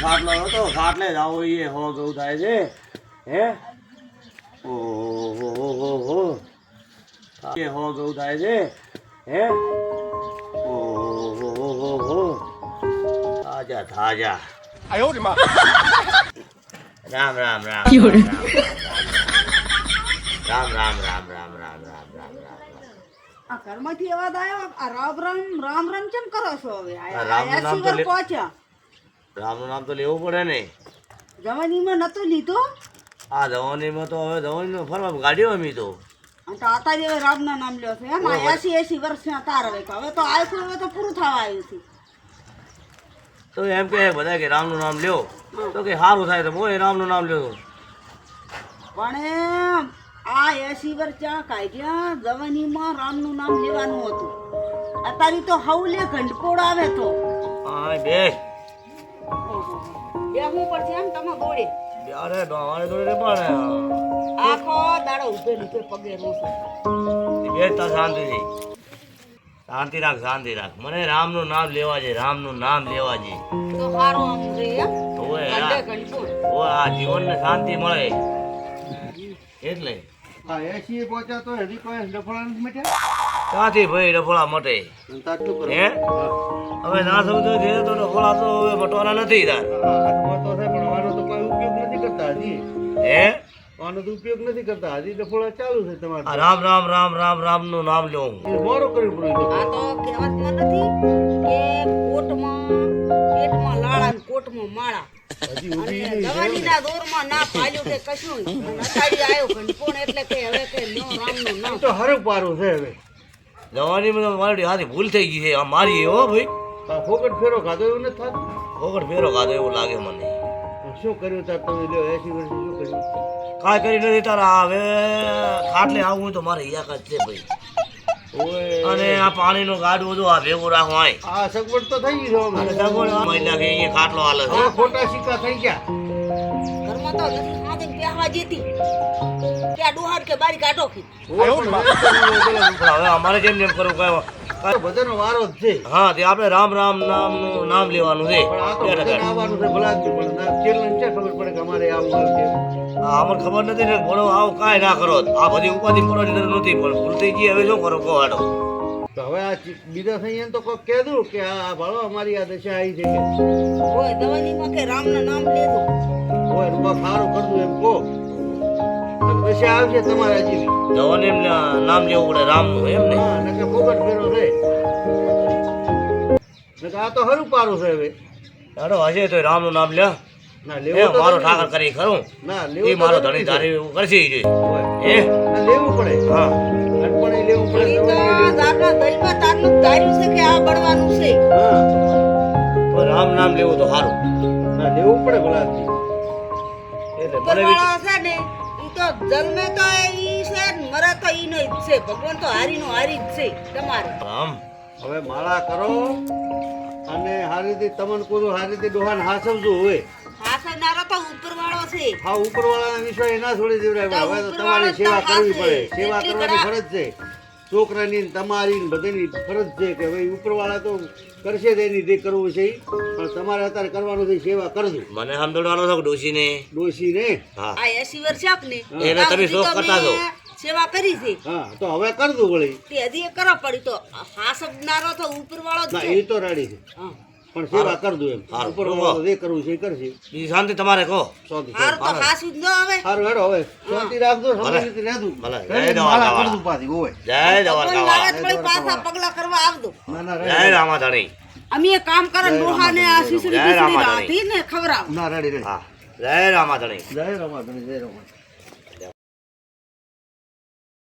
ખાટલો હતો ખાટલે જ આવો ઈ હો ગૌ થાય છે હે ઓહો હો હો હો એ હો ગૌ થાય છે હે ઓહો હો હો હો થાજા થાજા રામ રામ રામ 有人，રામ રામ રામ રામ રામ રામ રામ રામ આ ઘરમાંથી અવાજ આવ્યો આ રામ રામ રામ રામ કેમ કરો છો હવે? આ- આ નામ તો પહોંચ્યા. રામ નામ તો લેવું પડે ને. જવાનીમાં નતો લીધો? આ ધવનીમાં તો હવે ધવનીમાં ફરવા ગાડીઓ અમી તો. તો આતારી હવે રામના નામ લ્યો છે એમ એસી એસી વર્ષના તાર હવે હવે તો આવ્યું હવે તો પૂરું થવા આવ્યું છે. તો એમ કે બધા કે રામનું નામ લ્યો. તો કે સારું થાય તો મોય રામનું નામ લ્યો પણ એમ આ એસી વર્ષ કાઢ્યા જવાનીમાં રામનું નામ લેવાનું હતું. અત્યારે તો હવલે ઘંટપોળ આવે તો. હા બે. ઓહો. પડશે એમ તમે બોડે અરે અમારે તો રે પણ. આખો દાડો ઉભે લીધે પગે રોશે બે તા શાંતિથી શાંતિ રાખ શાંતિ રાખ. મને રામનું નામ લેવા છે રામનું નામ લેવા છે તો સારું આમ રે આ જીવનને શાંતિ મળે. એટલે હા એસી પહોંચ્યા તો હજી કોઈ ડફળા નથી મટ્યા? ક્યાંથી ભાઈ ડફોળા મટે? કરો. હે? હવે ના સમજો છે તો ડફોળા તો હવે મટવાના નથી તાર. હાથમાં તો છે પણ આનો તો કોઈ ઉપયોગ નથી કરતા હજી. હે? આનો તો ઉપયોગ નથી કરતા. હજી ડફોળા ચાલુ છે તમારે. રામ રામ રામ રામ રામનું નામ લઉં મોરો કરવું પડ્યું આ તો કહેવતમાં નથી કે કોટમાં પેટમાં લાળા કોટમાં માળા. હજી અને ઊભી નહીં દવાનીના દોરમાં ના પાલ્યું કે કશું અને આવ્યો ઘંટપોણ એટલે કે હવે કે નો રામનું નામ. તો હરું પારું છે હવે. જવાની મારી હાથી ભૂલ થઈ ગઈ છે. આ મારી હો ભાઈ. આ ફોકટ ફેરો ખાધો એવું નથી થતું? ફોકટ ફેરો ખાધો એવું લાગે મને. શું કર્યું તાર તમે લ્યો એસી વર્ષ શું કર્યું? કાંઈ કરી નથી તારા હવે. ખાટલે આવું તો મારે યાકાત છે ભાઈ. ઓય અને આ પાણીનું ગાડું બધું આ ભેગું રાખવાય. આ સગવડ તો થઈ ગયો મહિલા કે અહીંયા ખાટલો હાલે છે. ખોટા સિક્કા થઈ ગયા. ઘરમાં તો નથી ખાધી ને પહેવા જેતી. કે બારી કાઢો હવે અમારે કેમ જેમ કરવું કઈ ભજન વારો જ છે. હા તે આપણે રામ રામ નામનું નામ લેવાનું છે. આવવાનું છે ભલા જ પણ ના ચેલને છે ખબર પડે કે અમારે આવું છે. અમને ખબર નથી ને ભણો આવું કાંઈ ના કરો. આ બધી ઉપાધિ પડવાની જરૂર નથી પણ ભૂલ થઈ ગઈ હવે શું કરો કહો હાડો તો હવે આ બીજા સંયમ તો કોઈ કહે દઉં કે આ ભાડો ભાળો અમારી આ દશા આવી છે કે? દવાની દવાનીમાં કે રામનું નામ લેતું હોય રૂપા સારું કરતું એમ કહો. દશા આવશે તમારા જીવી. દવાને એમ નામ લેવું પડે રામનું એમ ને? હા નકે ફોગટ ફેરો રે નકે આ તો હરું પારું છે હવે. હાડો હશે તો રામનું નામ લે. ના લેવું મારો ઠાકર કરી ખરું. ના એ લેવું મારો ધણી ધારી તારી એવું કરશે. એ લેવું પડે. હા. બળવાનું છે? હા. રામ નામ લેવું તો સારું ના લેવું પડે ભલા. એટલે મને છે ને ઈ તો જન્મે તો ઈ છે મરે તો ઈનો જ છે. ભગવાન તો હારીનો હારી જ છે તમારે. રામ હવે માળા કરો અને હારી તમન કોરું હારી રીતે ડોહાને હાસવજો હોય હાસનારો તો ઉપરવાળો છે. હા ઉપરવાળાના વિશ્વાસ ના છોડી દેવરાય હવે તો તમારી સેવા કરવી. પડે. સેવા કરવાની ફરજ છે. છોકરાની તમારી બધાની ફરજ છે કે ભાઈ ઉપરવાળા તો કરશે જ એની જે કરવું છે પણ તમારે અત્યારે કરવાનું છે સેવા કરજો. મને સાંભળવાનો છો ડોશીને. ડોશી ને હા. આ એસી વર્ષ આપ ને એને તમે શોખ કરતા છો. સેવા કરી છે. હા તો હવે કરજો વળી. તે હજી કરવા પડી તો હાસબનારો તો ઉપરવાળો એ તો રાડી છે. હા. પણ સેવા કરજો એમ. ઉપર જે. કરવું છે એ કરશે બીજી શાંતિ તમારે કહો. શાંતિ. હારું તો હાસું જ હવે. આવે હેડો હવે. શાંતિ રાખજો ભલે. રહેજો ભલે. જય દવા. કરજો પાછી ઓય જય દવા લાવે લાગત પડી પાછા પગલા કરવા આવજો. ના ના જય રામા ધણી અમે એક કામ કરે ડોહાને આ શીશડી જય રાતી ને ખવરાવ ના રેડી રેડી હા. જય રામા ધણી જય રમા જય રમા